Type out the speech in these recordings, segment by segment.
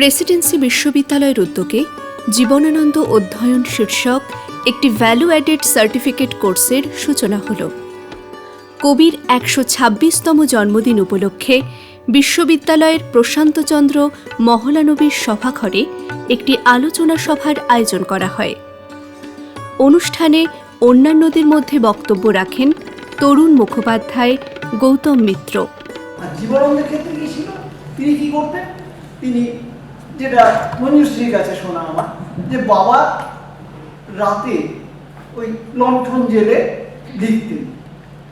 Presidency বিশ্ববিদ্যালয়ের উদ্যোগে জীবনানন্দ অধ্যয়ন শীর্ষক একটি ভ্যালু অ্যাডেড সার্টিফিকেট কোর্সের সূচনা হল। কবির একশো ছাব্বিশতম জন্মদিন উপলক্ষে বিশ্ববিদ্যালয়ের প্রশান্তচন্দ্র মহলানবীর সভাঘরে একটি আলোচনা সভার আয়োজন করা হয়। অনুষ্ঠানে অন্যান্যদের মধ্যে বক্তব্য রাখেন তরুণ মুখোপাধ্যায় গৌতম মিত্র। জীবনানন্দের ক্ষেত্রে কি ছিল? তিনি কি করতেন? তিনি যেটা মঞ্জুশ্রীর কাছে শোনা আমার, যে বাবা রাতে ওই লণ্ঠন জেলে লিখতেন,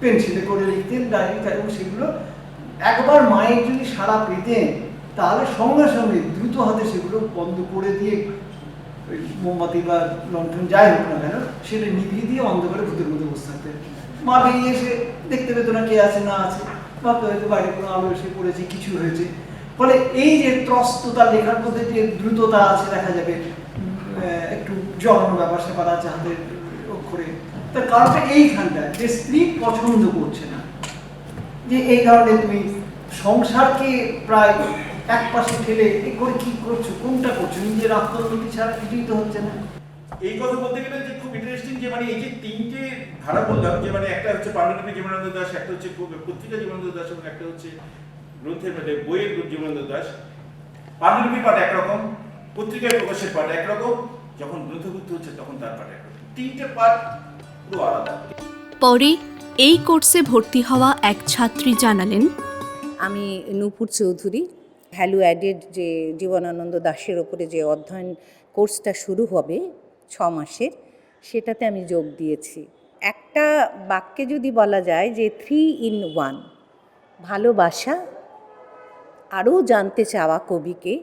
পেন্সিলে করে লিখতেন, ডায়েরি এবং সেগুলো একবার মায়ের যদি সাড়া পেতেন, তাহলে সঙ্গে সঙ্গে দ্রুত হাতে সেগুলো বন্ধ করে দিয়ে ওই মোমবাতি বা লণ্ঠন যাই হোক না কেন, সেটা নিভিয়ে দিয়ে অন্ধকারে ভূতের মধ্যে বসে থাকতেন। মা বেরিয়ে এসে দেখতে পেতো না কে আছে, না আছে। ভাবতে হয়তো বাইরে কোনো আলো এসে পড়েছে, কিছু হয়েছে। ফলে এই যে ত্রস্ততা, লেখার মধ্যে যে দ্রুততা আছে, দেখা যাবে একটু জড়ানো ব্যাপার স্যাপার আছে হাতের অক্ষরে। তার কারণটা এইখানটা, যে স্ত্রী পছন্দ করছে না। যে এই কারণে তুমি সংসারকে প্রায় এক পাশে ঠেলে এ করে কি করছ, কোনটা করছ? নিজের আত্মোন্নতি ছাড়া কিছুই তো হচ্ছে না। এই কথা বলতে গেলে যে খুব ইন্টারেস্টিং যে মানে এই যে তিনটে ধারা বললাম, যে মানে একটা হচ্ছে পাণ্ডুলিপি জীবনানন্দ দাস, একটা হচ্ছে পত্রিকা জীবনানন্দ দাস এবং একটা হচ্ছে গ্রন্থের মানে বইয়ের জীবনানন্দ দাস পাণ্ডুলিপির পাঠ একরকম পত্রিকায় প্রকাশের পাঠ একরকম যখন গ্রন্থভুক্ত হচ্ছে তখন তার পাঠ একরকম। তিনটে পাঠ পুরো আলাদা। পরে এই কোর্সে ভর্তি হওয়া এক ছাত্রী জানালেন আমি নূপুর চৌধুরী ভ্যালু অ্যাডেড যে জীবনানন্দ দাশের ওপরে যে অধ্যয়ন কোর্সটা শুরু হবে ছ মাসের সেটাতে আমি যোগ দিয়েছি। একটা বাক্যে যদি বলা যায় যে থ্রি ইন ওয়ান ভালোবাসা আরও জানতে চাওয়া কবিকে।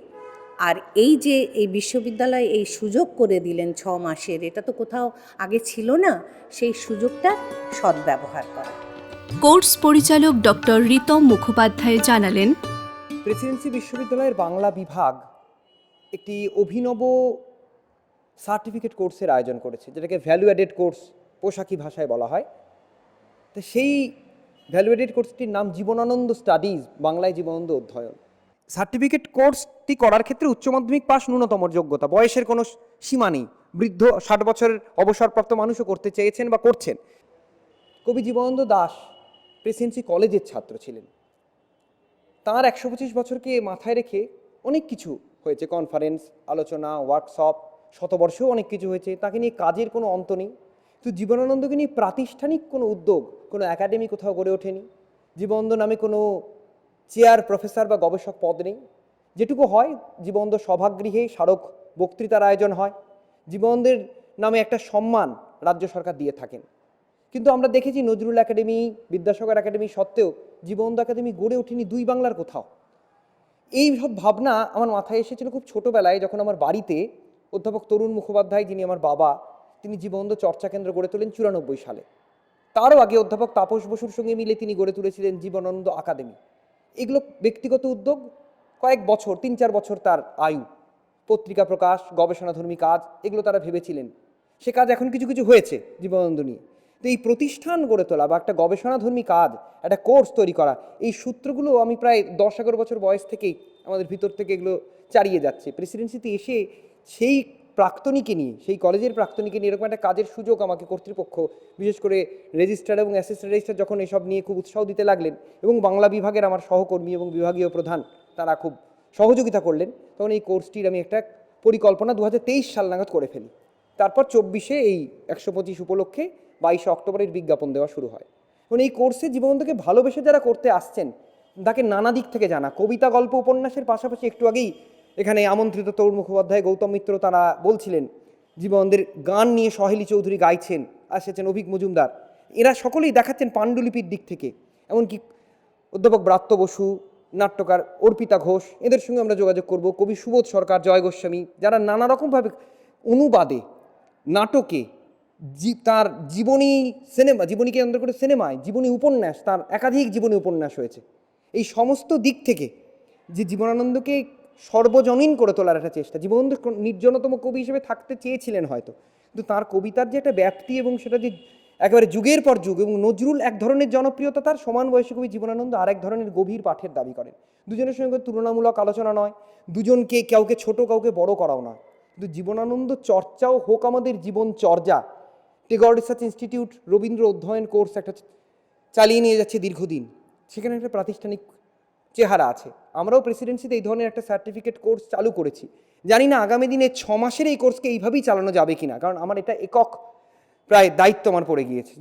আর এই যে এই বিশ্ববিদ্যালয়ে এই সুযোগ করে দিলেন ছ মাসের এটা তো কোথাও আগে ছিল না সেই সুযোগটা সদ্ব্যবহার করা। কোর্স পরিচালক ডক্টর রিতম মুখোপাধ্যায় জানালেন প্রেসিডেন্সি বিশ্ববিদ্যালয়ের বাংলা বিভাগ একটি অভিনব সার্টিফিকেট কোর্সের আয়োজন করেছে যেটাকে ভ্যালু অ্যাডেড কোর্স পোশাকি ভাষায় বলা হয়। তো সেই ভ্যালু অ্যাডেড কোর্সটির নাম জীবনানন্দ স্টাডিজ বাংলায় জীবনানন্দ অধ্যয়ন। সার্টিফিকেট কোর্সটি করার ক্ষেত্রে উচ্চ মাধ্যমিক পাস ন্যূনতম যোগ্যতা। বয়সের কোনো সীমা নেই। বৃদ্ধ ষাট বছরের অবসরপ্রাপ্ত মানুষও করতে চেয়েছেন বা করছেন। কবি জীবনানন্দ দাস প্রেসিডেন্সি কলেজের ছাত্র ছিলেন। তাঁর একশো পঁচিশ বছরকে মাথায় রেখে অনেক কিছু হয়েছে। কনফারেন্স, আলোচনা ওয়ার্কশপ শতবর্ষেও অনেক কিছু হয়েছে। তাকে নিয়ে কাজের কোনো অন্ত নেই। তো জীবনানন্দকে নিয়ে প্রাতিষ্ঠানিক কোনো উদ্যোগ, কোনো একাডেমি কোথাও গড়ে ওঠেনি। জীবনানন্দ নামে কোনো চেয়ার, প্রফেসর বা গবেষক পদ নেই। যেটুকু হয় জীবনানন্দ সভাগৃহে স্মারক বক্তৃতার আয়োজন হয়। জীবনানন্দের নামে একটা সম্মান রাজ্য সরকার দিয়ে থাকেন। কিন্তু আমরা দেখেছি নজরুল একাডেমি, বিদ্যাসাগর একাডেমি সত্ত্বেও জীবনানন্দ একাডেমি গড়ে ওঠেনি দুই বাংলার কোথাও। এই সব ভাবনা আমার মাথায় এসেছিল খুব ছোটোবেলায় যখন আমার বাড়িতে অধ্যাপক তরুণ মুখোপাধ্যায়, যিনি আমার বাবা তিনি জীবনানন্দ চর্চা কেন্দ্র গড়ে তোলেন চুরানব্বই সালে। তারও আগে অধ্যাপক তাপস বসুর সঙ্গে মিলে তিনি গড়ে তুলেছিলেন জীবনানন্দ আকাদেমি এগুলো ব্যক্তিগত উদ্যোগ, কয়েক বছর তিন চার বছর তার আয়ু। পত্রিকা প্রকাশ, গবেষণাধর্মী কাজ, এগুলো তারা ভেবেছিলেন। সে কাজ এখন কিছু কিছু হয়েছে জীবনানন্দ নিয়ে। তো এই প্রতিষ্ঠান গড়ে তোলা বা একটা গবেষণাধর্মী কাজ, একটা কোর্স তৈরি করা, এই সূত্রগুলো আমি প্রায় দশ এগারো বছর বয়স থেকেই আমাদের ভিতর থেকে এগুলো চালিয়ে যাচ্ছে। প্রেসিডেন্সিতে এসে সেই প্রাক্তনীকে নিয়ে, সেই কলেজের প্রাক্তনীকে নিয়ে এরকম একটা কাজের সুযোগ আমাকে কর্তৃপক্ষ, বিশেষ করে রেজিস্ট্রার এবং অ্যাসিস্ট্যান্ট রেজিস্ট্রার যখন এসব নিয়ে খুব উৎসাহ দিতে লাগলেন এবং বাংলা বিভাগের আমার সহকর্মী এবং বিভাগীয় প্রধান তারা খুব সহযোগিতা করলেন, তখন এই কোর্সটির আমি একটা পরিকল্পনা দু হাজার তেইশ সাল নাগাদ করে ফেলি। তারপর চব্বিশে এই একশো পঁচিশ উপলক্ষে বাইশে অক্টোবরের বিজ্ঞাপন দেওয়া শুরু হয়। এবং এই কোর্সে জীবনটাকে ভালোবেসে যারা করতে আসছেন, তাকে নানা দিক থেকে জানা। কবিতা, গল্প, উপন্যাসের পাশাপাশি একটু আগেই এখানে আমন্ত্রিত তরুণ মুখোপাধ্যায় গৌতম মিত্র তারা বলছিলেন, জীবনদের গান নিয়ে সহেলি চৌধুরী গাইছেন আসেছেন অভিক মজুমদার। এরা সকলেই দেখাচ্ছেন পাণ্ডুলিপির দিক থেকে। এমনকি অধ্যাপক ব্রাত্য বসু, নাট্যকার অর্পিতা ঘোষ, এদের সঙ্গে আমরা যোগাযোগ করব। কবি সুবোধ সরকার, জয় গোস্বামী, যারা নানা রকমভাবে অনুবাদে নাটকে তার জীবনী সিনেমা জীবনীকে কেন্দ্র করে সিনেমায়, জীবনী উপন্যাস, তার একাধিক জীবনী উপন্যাস হয়েছে এই সমস্ত দিক থেকে যে জীবনানন্দকে সর্বজনীন করে তোলার একটা চেষ্টা। জীবনানন্দ নির্জনতম কবি হিসেবে থাকতে চেয়েছিলেন হয়তো। কিন্তু তার কবিতার যে একটা ব্যাপ্তি এবং সেটা যে একেবারে যুগের পর যুগ এবং নজরুল এক ধরনের জনপ্রিয়তা, তার সমান বয়সী কবি জীবনানন্দ আরেক ধরনের গভীর পাঠের দাবি করেন। দুজনের সঙ্গে তুলনামূলক আলোচনা নয়, দুজনকে কাউকে ছোট, কাউকে বড় করাও নয়। কিন্তু জীবনানন্দ চর্চাও হোক আমাদের জীবন চর্যা। টেগর রিসার্চ ইনস্টিটিউট রবীন্দ্র অধ্যয়ন কোর্স একটা চালিয়ে নিয়ে যাচ্ছে দীর্ঘদিন। সেখানে একটা প্রাতিষ্ঠানিক চেহারা আছে। আমরাও প্রেসিডেন্সিতে এই ধরনের একটা সার্টিফিকেট কোর্স চালু করেছি। জানি না আগামী দিনে ছ মাসের এই কোর্সকে এইভাবেই চালানো যাবে কিনা, কারণ আমার এটা একক প্রায় দায়িত্ব আমার পড়ে গিয়েছে।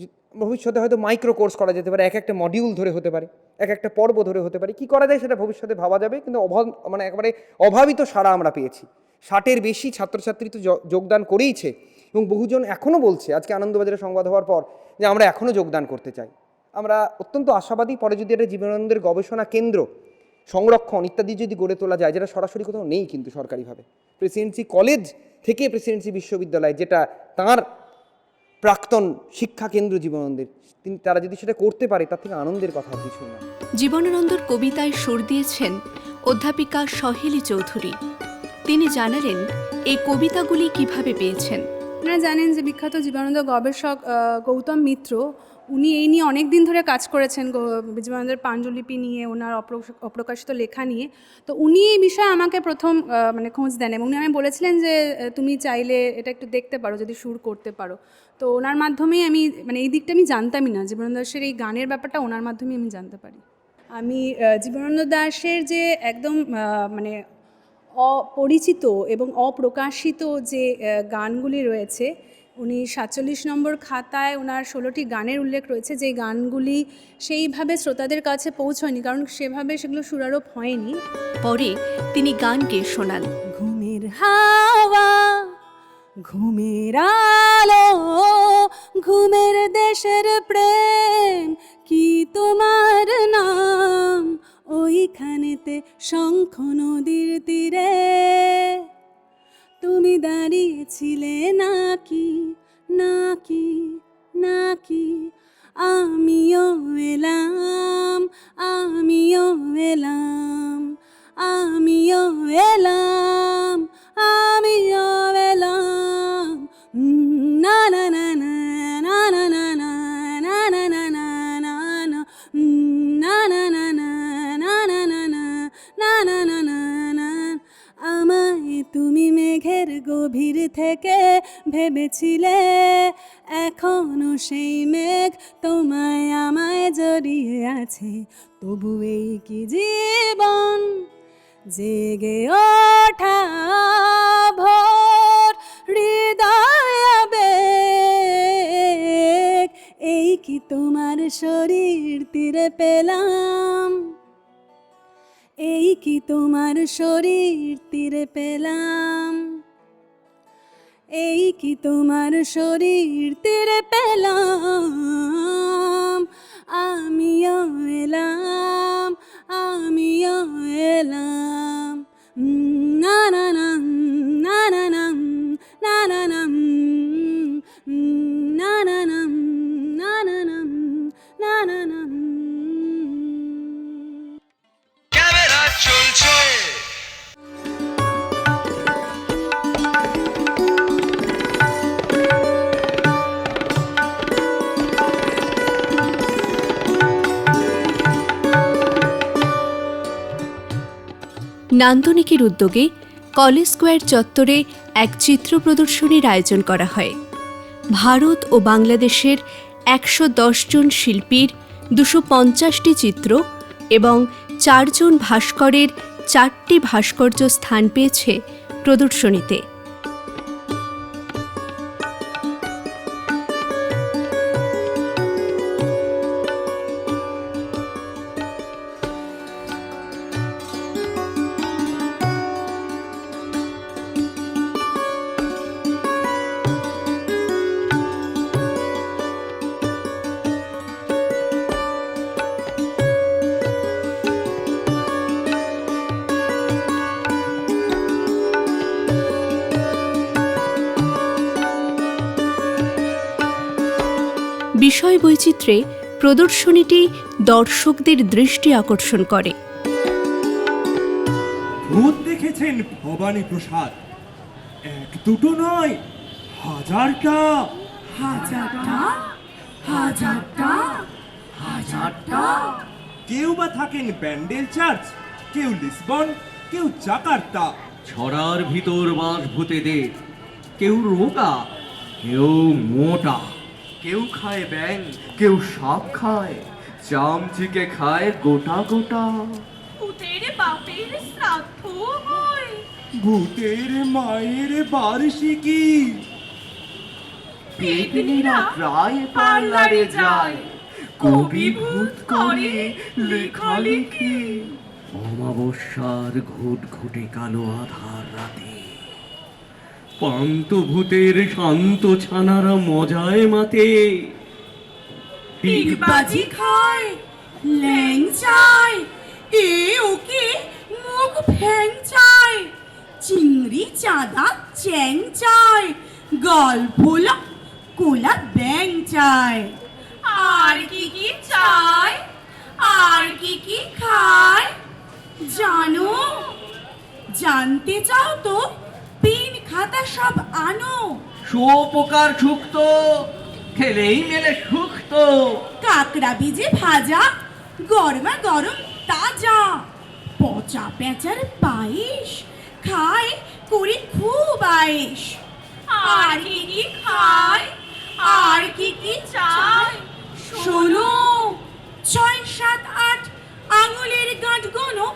ভবিষ্যতে হয়তো মাইক্রো কোর্স করা যেতে পারে, এক একটা মডিউল ধরে হতে পারে, এক একটা পর্ব ধরে হতে পারে। কি করা যায় সেটা ভবিষ্যতে ভাবা যাবে, কিন্তু অভাব মানে একেবারে অভাবিত সাড়া আমরা পেয়েছি। ষাটের বেশি ছাত্রছাত্রী তো যোগদান করেইছে এবং বহুজন এখনও বলছে, আজকে আনন্দবাজারে সংবাদ হওয়ার পর যে আমরা এখনও যোগদান করতে চাই। আমরা অত্যন্ত আশাবাদী পরে যদি একটা জীবনানন্দের গবেষণা কেন্দ্র সংরক্ষণ ইত্যাদি যদি গড়ে তোলা যায় যেটা সরাসরি কোথাও নেই কিন্তু সরকারিভাবে। প্রেসিডেন্সি কলেজ থেকে প্রেসিডেন্সি বিশ্ববিদ্যালয় যেটা তার প্রাক্তন শিক্ষা কেন্দ্র জীবনানন্দের তিনি তারা যদি সেটা করতে পারে তার থেকে আনন্দের কথা কিছু না। জীবনানন্দর কবিতায় সুর দিয়েছেন অধ্যাপিকা সহেলি চৌধুরী। তিনি জানালেন এই কবিতাগুলি কীভাবে পেয়েছেন? আপনারা জানেন যে বিখ্যাত জীবনানন্দ গবেষক গৌতম মিত্র উনি এই নিয়ে অনেক দিন ধরে কাজ করেছেন জীবনানন্দের পাণ্ডুলিপি নিয়ে, ওনার অপ্রকাশিত লেখা নিয়ে। তো উনি এই বিষয়ে আমাকে প্রথম মানে খোঁজ দেন এবং উনি আমি বলেছিলেন যে তুমি চাইলে এটা একটু দেখতে পারো, যদি সুর করতে পারো। তো ওনার মাধ্যমেই আমি মানে এই দিকটা আমি জানতামই না। জীবনানন্দ দাসের এই গানের ব্যাপারটা ওনার মাধ্যমেই আমি জানতে পারি। আমি জীবনানন্দ দাসের যে একদম মানে অপরিচিত এবং অপ্রকাশিত যে গানগুলি রয়েছে উনি সাতচল্লিশ নম্বর খাতায় ওনার ষোলোটি গানের উল্লেখ রয়েছে যে গানগুলি সেইভাবে শ্রোতাদের কাছে পৌঁছয়নি কারণ সেভাবে সেগুলো সুরারোপ হয়নি। পরে তিনি গান গেয়ে শোনান। ঘুমের হাওয়া ঘুমের আলো ঘুমের দেশের প্রেম কি তোমার নাম? ওইখানেতে শঙ্খ নদীর তীরে তুমি দাঁড়িয়েছিলে নাকি নাকি নাকি? আমিও এলাম আমিও এলাম আমিও এলাম আমিও এলাম। থেকে ভেবেছিলে? এখনও সেই মেঘ তোমায় আমায় জড়িয়ে আছে। তবু এই কি জীবন? জেগে ওঠা ভোর, হৃদয় এই কি তোমার শরীর তীরে পেলাম? এই কি তোমার শরীর তীরে পেলাম? এই কি তোমার শরীর তেরে পেলাম আমিও এলাম আমিও এলাম না না না না না না না না নান্দনিকের উদ্যোগে কলেজ স্কোয়ার চত্বরে এক চিত্র প্রদর্শনীর আয়োজন করা হয়। ভারত ও বাংলাদেশের একশো জন শিল্পীর দুশো পঞ্চাশটি চিত্র এবং চারজন ভাস্করের চারটি ভাস্কর্য স্থান পেয়েছে প্রদর্শনীতে। বিষয় বৈচিত্র্যে প্রদর্শনীটি দর্শকদের দৃষ্টি আকর্ষণ করে। ভূত দেখেছেন ভবানী প্রসাদ। এক দুটো নয় হাজারটা। হাজারটা? হাজারটা? হাজারটা? কেউ বা থাকেন ব্যান্ডেল চার্চ কেউ লিসবন কেউ জাকার্তা। ছড়ার ভিতর বাস ভূতেদের কেউ রোগা কেউ মোটা। কেউ খায় ব্যাং কেউ সাপ খায় চামচিকে খায় গোটা গোটা। ভূতের বাপের শ্রাদ্ধ হয়। ভূতের মায়ের বার্ষিকী। পেতনিরা প্রায় পার্লারে যায়। কবি ভূত করে লেখালেখি অমাবস্যার ঘুট ঘুটে কালো আধার রাতে পান্তভূতের শান্ত ছানারা মজায় মাতে। খায় ল্যাংচায় এ ওকে মুখ ফ্যাং চায় চিংড়ি চাঁদা চ্যাং চায় কোলা ব্যাং চায়। আর কি কি চায়, আর কি কি খায়, জানো? জানতে চাও তো পিন খাতা সব আনো। শুয়োপোকার শুক্ত খেলেই মেলে সুক্ত। কাকড়া বীজে ভাজা গরমা গরম তাজা। পচা পেঁচার পায়েস খায় করে খুব আয়েস। আর কি কি খায়? আর কি কি চায়? শোনো ছয় সাত আট আঙুলের গাঁট গোনো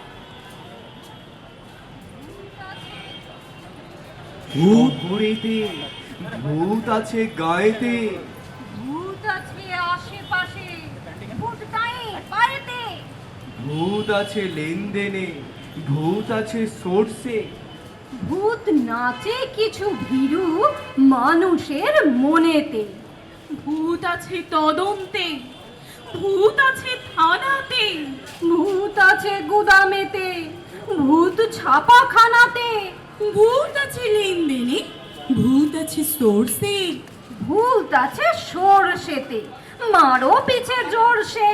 ভূত ঘুরেতে ভূত আছে গায়েতে। ভূত আছে আশেপাশে ভূত গায়ে পায়েতে ভূত আছে লেনদেনে ভূত আছে সোর্সে। ভূত নাচে কিছু ভীরু মানুষের মনেতে। ভূত আছে তদন্তে ভূত আছে থানাতে। ভূত আছে গুদামেতে ভূত ছাপাখানাতে। ভূত আছে লেনদেনে ভূত আছে সোর্সে ভূত আছে সরষেতে মারো পিছে জোরসে।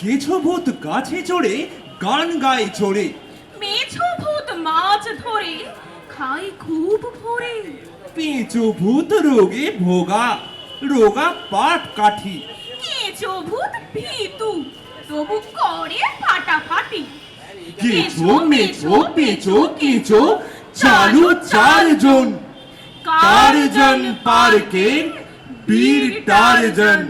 কিছু ভূত গাছে চড়ে গান গায়ে চড়ে মেছো ভূত মাছ ধরে খায় খুব ভরে। পেঁচো ভূত রোগে ভোগা রোগা পাট কাঠি। কেঁচো ভূত ভীতু তবু করে ফাটাফাটি। কেঁচো মেছো পেঁচো কেঁচো চালু চারজন। টারজন পার্কের বীর টারজন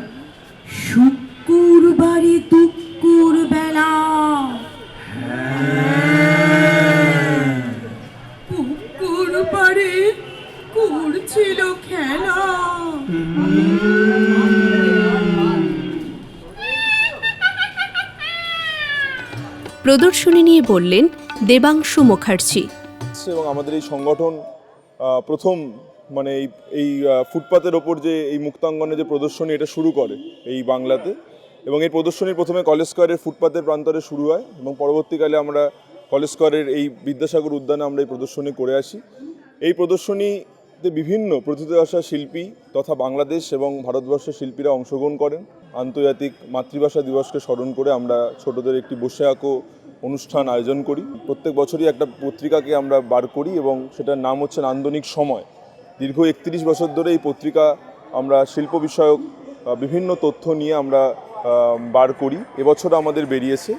শুক্রবারে দুপুর বেলা পুকুর পাড়ে করছিল খেলা। প্রদর্শনী নিয়ে বললেন দেবাংশু মুখার্জি। এবং আমাদের এই সংগঠন প্রথম মানে এই এই ফুটপাতের ওপর যে এই মুক্তাঙ্গনে যে প্রদর্শনী, এটা শুরু করে এই বাংলাতে। এবং এই প্রদর্শনী প্রথমে কলেজ স্কোয়ারের ফুটপাতের প্রান্তরে শুরু হয় এবং পরবর্তীকালে আমরা কলেজ স্কোয়ারের এই বিদ্যাসাগর উদ্যানে আমরা এই প্রদর্শনী করে আসি। এই প্রদর্শনীতে বিভিন্ন প্রথিত আসা শিল্পী তথা বাংলাদেশ এবং ভারতবর্ষের শিল্পীরা অংশগ্রহণ করেন। আন্তর্জাতিক মাতৃভাষা দিবসকে স্মরণ করে আমরা ছোটদের একটি বসে আঁকো অনুষ্ঠান আয়োজন করি। প্রত্যেক বছরই একটা পত্রিকাকে আমরা বার করি এবং সেটার নাম হচ্ছে নান্দনিক সময়। দীর্ঘ একত্রিশ বছর ধরে এই পত্রিকা আমরা শিল্প বিষয়ক বিভিন্ন তথ্য নিয়ে আমরা বার করি। এবছর আমাদের বেরিয়েছে।